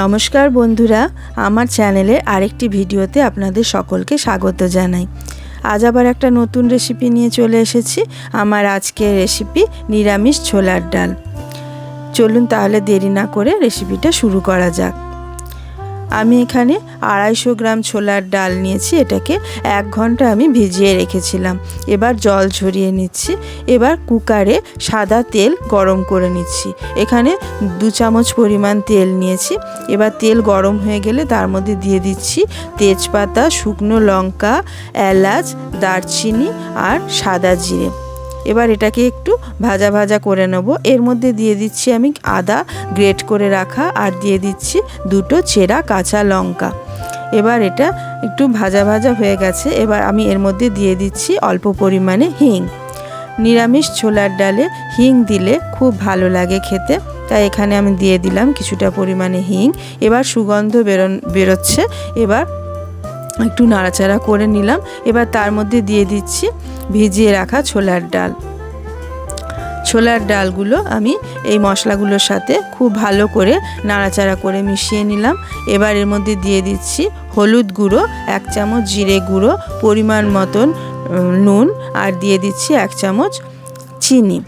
নমস্কার বন্ধুরা, আমার চ্যানেলে আরেকটি ভিডিওতে আপনাদের সকলকে স্বাগত জানাই। আজ আবার একটা নতুন রেসিপি নিয়ে চলে এসেছি, আমার আজকের রেসিপি নিরামিষ ছোলার ডাল। চলুন তাহলে দেরি না করে রেসিপিটা শুরু করা যাক। আমি এখানে আড়াইশো গ্রাম ছোলার ডাল নিয়েছি, এটাকে এক ঘণ্টা আমি ভিজিয়ে রেখেছিলাম। এবার জল ঝরিয়ে নিচ্ছি, এবার কুকারে সাদা তেল গরম করে নিচ্ছি। এখানে দু চামচ পরিমাণ তেল নিয়েছি, এবার তেল গরম হয়ে গেলে তার মধ্যে দিয়ে দিচ্ছি তেজপাতা, শুকনো লঙ্কা, এলাচ, দারচিনি আর সাদা জিরে। এবার এটাকে একটু ভাজা ভাজা করে নেব। এর মধ্যে দিয়ে দিচ্ছি আমি আদা গ্রেট করে রাখা আর দিয়ে দিচ্ছি দুটো চেরা কাঁচা লঙ্কা। এবার এটা একটু ভাজা ভাজা হয়ে গেছে, এবার আমি এর মধ্যে দিয়ে দিচ্ছি অল্প পরিমাণে হিং। নিরামিষ ছোলার ডালে হিং দিলে খুব ভালো লাগে খেতে, তাই এখানে আমি দিয়ে দিলাম কিছুটা পরিমাণে হিং। এবার সুগন্ধ বেরোন, বেরোচ্ছে, এবার একটু নাড়াচাড়া করে নিলাম। এবার তার মধ্যে দিয়ে দিচ্ছি ভিজিয়ে রাখা ছোলার ডাল। ছোলার ডালগুলো আমি এই মশলাগুলোর সাথে খুব ভালো করে নাড়াচাড়া করে মিশিয়ে নিলাম। এবার এর মধ্যে দিয়ে দিচ্ছি হলুদ গুঁড়ো, এক চামচ জিরে গুঁড়ো, পরিমাণ মতন নুন, আর দিয়ে দিচ্ছি এক চামচ চিনি।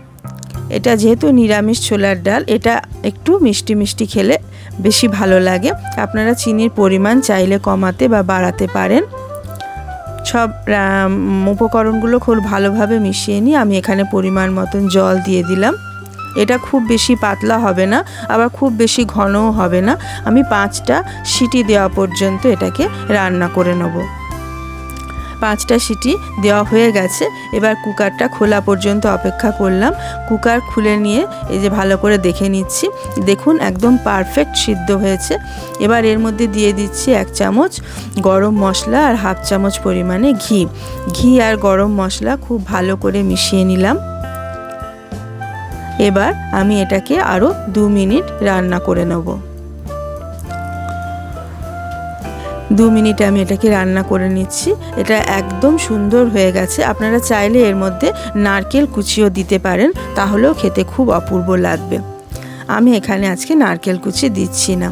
এটা যেহেতু নিরামিষ ছোলার ডাল, এটা একটু মিষ্টি মিষ্টি খেলে বেশি ভালো লাগে। আপনারা চিনির পরিমাণ চাইলে কমাতে বা বাড়াতে পারেন। সব উপকরণগুলো খুব ভালোভাবে মিশিয়ে নিয়ে আমি এখানে পরিমাণ মতন জল দিয়ে দিলাম। এটা খুব বেশি পাতলা হবে না, আবার খুব বেশি ঘনও হবে না। আমি পাঁচটা সিটি দেওয়া পর্যন্ত এটাকে রান্না করে নেব। পাঁচটা সিটি দেওয়া হয়ে গেছে। এবার কুকারটা খোলা পর্যন্ত অপেক্ষা করলাম। কুকার খুলে নিয়ে এই যে ভালো করে দেখে নিচ্ছি। দেখুন, একদম পারফেক্ট সিদ্ধ হয়েছে। এবার এর মধ্যে দিয়ে দিচ্ছি এক চামচ গরম মশলা আর হাফ চামচ পরিমাণে ঘি। ঘি আর গরম মশলা খুব ভালো করে মিশিয়ে নিলাম। এবার আমি এটাকে আরও দু মিনিট রান্না করে নেব। দু মিনিট আমি এটাকে রান্না করে নিচ্ছি। এটা একদম সুন্দর হয়ে গেছে। আপনারা চাইলে এর মধ্যে নারকেল কুচিও দিতে পারেন, তাহলেও খেতে খুব অপূর্ব লাগবে। আমি এখানে আজকে নারকেল কুচি দিচ্ছি না।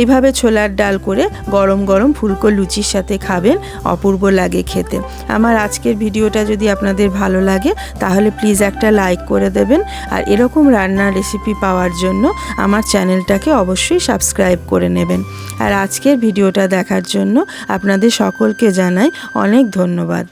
এইভাবে ছোলার ডাল করে গরম গরম ফুলকো লুচির সাথে খাবেন, অপূর্ব লাগে খেতে। আমার আজকের ভিডিওটা যদি আপনাদের ভালো লাগে, তাহলে প্লিজ একটা লাইক করে দেবেন। আর এরকম রান্নার রেসিপি পাওয়ার জন্য আমার চ্যানেলটাকে অবশ্যই সাবস্ক্রাইব করে নেবেন। আর আজকের ভিডিওটা দেখার জন্য আপনাদের সকলকে জানাই অনেক ধন্যবাদ।